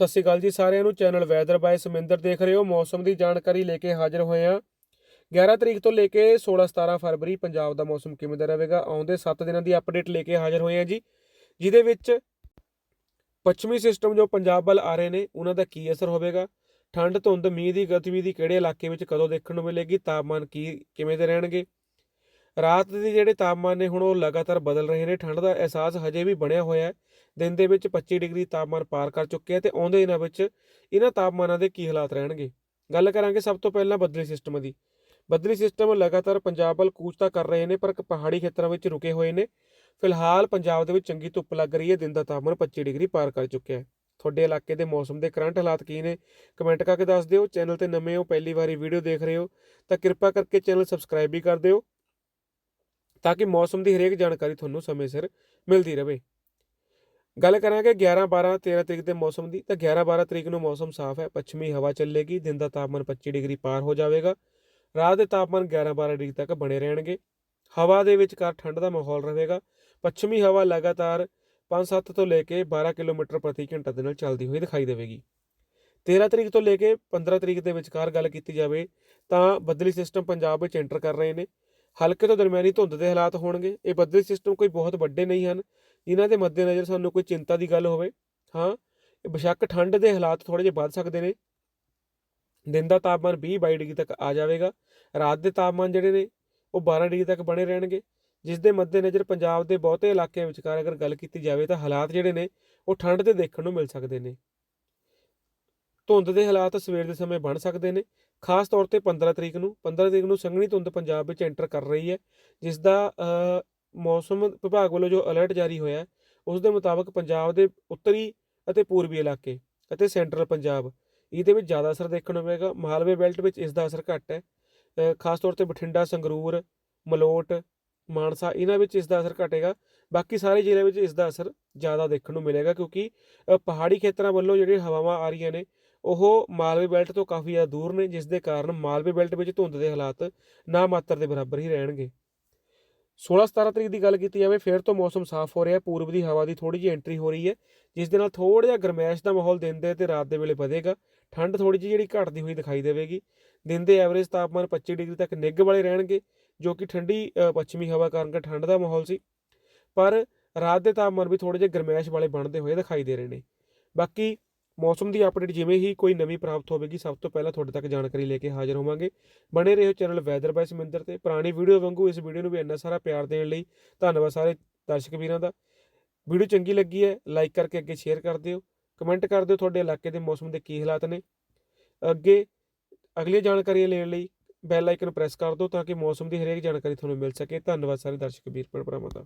ਸਤਿ ਸ਼੍ਰੀ ਅਕਾਲ ਜੀ ਸਾਰਿਆਂ ਨੂੰ। ਚੈਨਲ ਵੈਦਰ ਬਾਏ ਸਮਿੰਦਰ ਦੇਖ ਰਹੇ ਹੋ। ਮੌਸਮ ਦੀ ਜਾਣਕਾਰੀ ਲੈ ਕੇ ਹਾਜ਼ਰ ਹੋਏ ਹਾਂ। 11 ਤਰੀਕ ਤੋਂ ਲੈ ਕੇ 16 17 ਫਰਵਰੀ ਪੰਜਾਬ ਦਾ ਮੌਸਮ ਕਿਵੇਂ ਦਾ ਰਹੇਗਾ? ਆਉਂਦੇ 7 ਦਿਨਾਂ ਦੀ ਅਪਡੇਟ ਲੈ ਕੇ ਹਾਜ਼ਰ ਹੋਏ ਹਾਂ ਜੀ। ਜਿਹਦੇ ਵਿੱਚ ਪੱਛਮੀ ਸਿਸਟਮ ਜੋ ਪੰਜਾਬ ਵੱਲ ਆ ਰਹੇ ਨੇ, ਉਹਨਾਂ ਦਾ ਕੀ ਅਸਰ ਹੋਵੇਗਾ? ਠੰਡ, ਧੁੰਦ, ਮੀਂਹ ਦੀ ਗਤੀਵਿਧੀ ਕਿਹੜੇ ਇਲਾਕੇ ਵਿੱਚ ਕਦੋਂ ਦੇਖਣ ਨੂੰ ਮਿਲੇਗੀ? ਤਾਪਮਾਨ ਕੀ, ਕਿਵੇਂ ਦੇ ਰਹਿਣਗੇ? ਰਾਤ ਦੇ ਜਿਹੜੇ ਤਾਪਮਾਨ ਨੇ ਹੁਣ ਉਹ ਲਗਾਤਾਰ ਬਦਲ ਰਹੇ ਨੇ, ਠੰਡ ਦਾ ਅਹਿਸਾਸ ਹਜੇ ਵੀ ਬਣਿਆ ਹੋਇਆ ਹੈ। ਦਿਨ ਦੇ ਵਿੱਚ 25 ਡਿਗਰੀ ਤਾਪਮਾਨ ਪਾਰ ਕਰ ਚੁੱਕਿਆ ਹੈ ਤੇ ਆਉਂਦੇ ਦਿਨਾਂ ਵਿੱਚ ਇਹਨਾਂ ਤਾਪਮਾਨਾਂ ਦੇ ਕੀ ਹਾਲਾਤ ਰਹਿਣਗੇ? ਗੱਲ ਕਰਾਂਗੇ ਸਭ ਤੋਂ ਪਹਿਲਾਂ ਬੱਦਲੀ ਸਿਸਟਮ ਦੀ। ਬੱਦਲੀ ਸਿਸਟਮ ਲਗਾਤਾਰ ਪੰਜਾਬ ਵੱਲ ਕੂਚ ਤਾਂ ਕਰ ਰਹੇ ਨੇ, ਪਰ ਪਹਾੜੀ ਖੇਤਰਾਂ ਵਿੱਚ ਰੁਕੇ ਹੋਏ ਨੇ। ਫਿਲਹਾਲ ਪੰਜਾਬ ਦੇ ਵਿੱਚ ਚੰਗੀ ਧੁੱਪ ਲੱਗ ਰਹੀ ਹੈ, ਦਿਨ ਦਾ ਤਾਪਮਾਨ 25 ਡਿਗਰੀ ਪਾਰ ਕਰ ਚੁੱਕਿਆ ਹੈ। ਤੁਹਾਡੇ ਇਲਾਕੇ ਦੇ ਮੌਸਮ ਦੇ ਕਰੰਟ ਹਾਲਾਤ ਕੀ ਨੇ, ਕਮੈਂਟ ਕਰਕੇ ਦੱਸ ਦਿਓ। ਚੈਨਲ ਤੇ ਨਵੇਂ ਹੋ, ਪਹਿਲੀ ਵਾਰੀ ਵੀਡੀਓ ਦੇਖ ਰਹੇ ਹੋ, ਤਾਂ ਕਿਰਪਾ ਕਰਕੇ ਚੈਨਲ ਸਬਸਕ੍ਰਾਈਬ ਵੀ ਕਰ ਦਿਓ। ਤਾਂ ਕਿ ਮੌਸਮ ਦੀ ਹਰੇਕ ਜਾਣਕਾਰੀ ਤੁਹਾਨੂੰ ਸਮੇਂ ਸਿਰ ਮਿਲਦੀ ਰਹੇ। ਗੱਲ ਕਰਾਂਗੇ 11 12 13 ਤਰੀਕ ਦੇ ਮੌਸਮ ਦੀ, ਤਾਂ 11 12 ਤਰੀਕ ਨੂੰ ਮੌਸਮ ਸਾਫ਼ ਹੈ, ਪੱਛਮੀ ਹਵਾ ਚੱਲੇਗੀ, ਦਿਨ ਦਾ ਤਾਪਮਾਨ 25 ਡਿਗਰੀ ਪਾਰ ਹੋ ਜਾਵੇਗਾ। ਰਾਤ ਦੇ ਤਾਪਮਾਨ 11 12 ਡਿਗਰੀ ਤੱਕ ਬਣੇ ਰਹਿਣਗੇ। ਹਵਾ ਦੇ ਵਿਚਕਾਰ ਠੰਡ ਦਾ ਮਾਹੌਲ ਰਹੇਗਾ। ਪੱਛਮੀ ਹਵਾ ਲਗਾਤਾਰ 5-7 ਤੋਂ ਲੈ ਕੇ 12 ਕਿਲੋਮੀਟਰ ਪ੍ਰਤੀ ਘੰਟਾ ਦੇ ਨਾਲ ਚੱਲਦੀ ਹੋਈ ਦਿਖਾਈ ਦੇਵੇਗੀ। 13 ਤਰੀਕ ਤੋਂ ਲੈ ਕੇ 15 ਤਰੀਕ ਦੇ ਵਿਚਕਾਰ ਗੱਲ ਕੀਤੀ ਜਾਵੇ ਤਾਂ ਬੱਦਲੀ ਸਿਸਟਮ ਪੰਜਾਬ ਵਿੱਚ ਐਂਟਰ ਕਰ ਰਹੇ ਨੇ। ਹਲਕੇ ਤੋਂ ਦਰਮਿਆਨੀ ਧੁੰਦ ਦੇ ਹਾਲਾਤ ਹੋਣਗੇ। ਇਹ ਬੱਦਲੀ ਸਿਸਟਮ ਕੋਈ ਬਹੁਤ ਵੱਡੇ ਨਹੀਂ ਹਨ। ਜਿਨ੍ਹਾਂ ਦੇ ਮੱਦੇਨਜ਼ਰ ਸਾਨੂੰ ਕੋਈ ਚਿੰਤਾ ਦੀ ਗੱਲ ਹੋਵੇ। ਹਾਂ, ਇਹ ਬੇਸ਼ੱਕ ਠੰਡ ਦੇ ਹਾਲਾਤ ਥੋੜੇ ਜਿਹੇ ਵੱਧ ਸਕਦੇ ਨੇ। ਦਿਨ ਦਾ ਤਾਪਮਾਨ 20 22 ਡਿਗਰੀ ਤੱਕ ਆ ਜਾਵੇਗਾ। ਰਾਤ ਦੇ ਤਾਪਮਾਨ ਜਿਹੜੇ ਨੇ, ਉਹ 12 ਡਿਗਰੀ ਤੱਕ ਬਣੇ ਰਹਿਣਗੇ। ਜਿਸ ਦੇ ਮੱਦੇਨਜ਼ਰ ਪੰਜਾਬ ਦੇ ਬਹੁਤੇ ਇਲਾਕਿਆਂ ਵਿਚਕਾਰ ਅਗਰ ਗੱਲ ਕੀਤੀ ਜਾਵੇ ਤਾਂ ਹਾਲਾਤ ਜਿਹੜੇ ਨੇ, ਉਹ ਠੰਡ ਦੇ ਦੇਖਣ ਨੂੰ ਮਿਲ ਸਕਦੇ ਨੇ। ਧੁੰਦ ਦੇ ਹਾਲਾਤ ਸਵੇਰ ਦੇ ਸਮੇਂ ਬਣ ਸਕਦੇ ਨੇ। ਖਾਸ ਤੌਰ ਤੇ 15 ਤਰੀਕ ਨੂੰ 15 ਤਰੀਕ ਨੂੰ ਸੰਘਣੀ ਧੁੰਦ ਪੰਜਾਬ ਵਿੱਚ ਐਂਟਰ ਕਰ ਰਹੀ ਹੈ ਜਿਸ ਦਾ ਮੌਸਮ ਵਿਭਾਗ ਵੱਲੋਂ ਜੋ ਅਲਰਟ ਜਾਰੀ ਹੋਇਆ ਉਸ ਦੇ ਮੁਤਾਬਕ ਪੰਜਾਬ ਦੇ ਉੱਤਰੀ ਅਤੇ ਪੂਰਬੀ ਇਲਾਕੇ ਅਤੇ ਸੈਂਟਰਲ ਪੰਜਾਬ, ਇਹਦੇ ਵਿੱਚ ਜ਼ਿਆਦਾ ਅਸਰ ਦੇਖਣ ਨੂੰ ਮਿਲੇਗਾ। ਮਾਲਵੇ ਬੈਲਟ ਵਿੱਚ ਇਸ ਦਾ ਅਸਰ ਘੱਟ ਹੈ। ਖਾਸ ਤੌਰ ਤੇ ਬਠਿੰਡਾ, ਸੰਗਰੂਰ, ਮਲੋਟ, ਮਾਨਸਾ, ਇਹਨਾਂ ਵਿੱਚ ਇਸ ਦਾ ਅਸਰ ਘਟੇਗਾ। ਬਾਕੀ ਸਾਰੇ ਜ਼ਿਲ੍ਹਿਆਂ ਵਿੱਚ ਇਸ ਦਾ ਅਸਰ ਜ਼ਿਆਦਾ ਦੇਖਣ ਨੂੰ ਮਿਲੇਗਾ ਕਿਉਂਕਿ ਪਹਾੜੀ ਖੇਤਰਾਂ ਵੱਲੋਂ ਜਿਹੜੀਆਂ ਹਵਾਵਾਂ ਆ ਰਹੀਆਂ ਨੇ ਉਹ ਮਾਲਵੇ ਬੈਲਟ ਤੋਂ ਕਾਫੀ ਜ਼ਿਆਦਾ ਦੂਰ ਨੇ ਜਿਸ ਦੇ ਕਾਰਨ ਮਾਲਵੇ ਬੈਲਟ ਵਿੱਚ ਧੁੰਦ ਦੇ ਹਾਲਾਤ ਨਾ ਮਾਤਰ ਦੇ ਬਰਾਬਰ ਹੀ ਰਹਿਣਗੇ। 16-17 ਤਰੀਕ ਦੀ ਗੱਲ ਕੀਤੀ ਜਾਵੇ, ਫਿਰ ਤੋਂ ਮੌਸਮ ਸਾਫ਼ ਹੋ ਰਿਹਾ ਹੈ, ਪੂਰਬ ਦੀ ਹਵਾ ਦੀ ਥੋੜੀ ਜਿਹੀ ਐਂਟਰੀ ਹੋ ਰਹੀ ਹੈ, ਜਿਸ ਦੇ ਨਾਲ ਥੋੜਾ ਜਿਹਾ ਗਰਮੈਸ਼ ਦਾ ਮਾਹੌਲ ਦਿਨ ਦੇ ਤੇ ਰਾਤ ਦੇ ਵੇਲੇ ਵਧੇਗਾ। ਠੰਡ ਥੋੜੀ ਜਿਹੀ ਜਿਹੜੀ ਘਟਦੀ ਹੋਈ ਦਿਖਾਈ ਦੇਵੇਗੀ। ਦਿਨ ਦੇ ਐਵਰੇਜ ਤਾਪਮਾਨ 25 ਡਿਗਰੀ ਤੱਕ ਨਿੱਘ ਵਾਲੇ ਰਹਿਣਗੇ, ਜੋ ਕਿ ਠੰਡੀ ਪੱਛਮੀ ਹਵਾ ਕਾਰਨ ਠੰਡ ਦਾ ਮਾਹੌਲ ਸੀ। ਪਰ ਰਾਤ ਦੇ ਤਾਪਮਾਨ ਵੀ ਥੋੜੇ ਜਿਹੇ ਗਰਮੈਸ਼ ਵਾਲੇ ਬਣਦੇ ਹੋਏ ਦਿਖਾਈ ਦੇ ਰਹੇ ਨੇ। ਬਾਕੀ ਮੌਸਮ ਦੀ ਅਪਡੇਟ ਜਿਵੇਂ ਹੀ ਕੋਈ ਨਵੀਂ ਪ੍ਰਾਪਤ ਹੋਵੇਗੀ, ਸਭ ਤੋਂ ਪਹਿਲਾਂ ਤੁਹਾਡੇ ਤੱਕ ਜਾਣਕਾਰੀ ਲੈ ਕੇ ਹਾਜ਼ਰ ਹੋਵਾਂਗੇ। ਬਣੇ ਰਹੋ ਚੈਨਲ ਵੈਦਰ ਬਾਈ ਸਮਿੰਦਰ ਤੇ। ਪੁਰਾਣੀ ਵੀਡੀਓ ਵਾਂਗੂ ਇਸ ਵੀਡੀਓ ਨੂੰ ਵੀ ਇੰਨਾ ਸਾਰਾ ਪਿਆਰ ਦੇਣ ਲਈ ਧੰਨਵਾਦ ਸਾਰੇ ਦਰਸ਼ਕ ਵੀਰਾਂ ਦਾ। ਵੀਡੀਓ ਚੰਗੀ ਲੱਗੀ ਹੈ, ਲਾਈਕ ਕਰਕੇ ਅੱਗੇ ਸ਼ੇਅਰ ਕਰ ਦਿਓ। ਕਮੈਂਟ ਕਰ ਦਿਓ ਤੁਹਾਡੇ ਇਲਾਕੇ ਦੇ ਮੌਸਮ ਦੇ ਕੀ ਹਾਲਾਤ ਨੇ। ਅੱਗੇ ਅਗਲੀ ਜਾਣਕਾਰੀ ਲੈਣ ਲਈ ਬੈਲ ਆਈਕਨ ਪ੍ਰੈਸ ਕਰ ਦਿਓ ਤਾਂ ਕਿ ਮੌਸਮ ਦੀ ਹਰੇਕ ਜਾਣਕਾਰੀ ਤੁਹਾਨੂੰ ਮਿਲ ਸਕੇ। ਧੰਨਵਾਦ ਸਾਰੇ ਦਰਸ਼ਕ ਵੀਰ ਭਰਾਵਾਂ ਦਾ।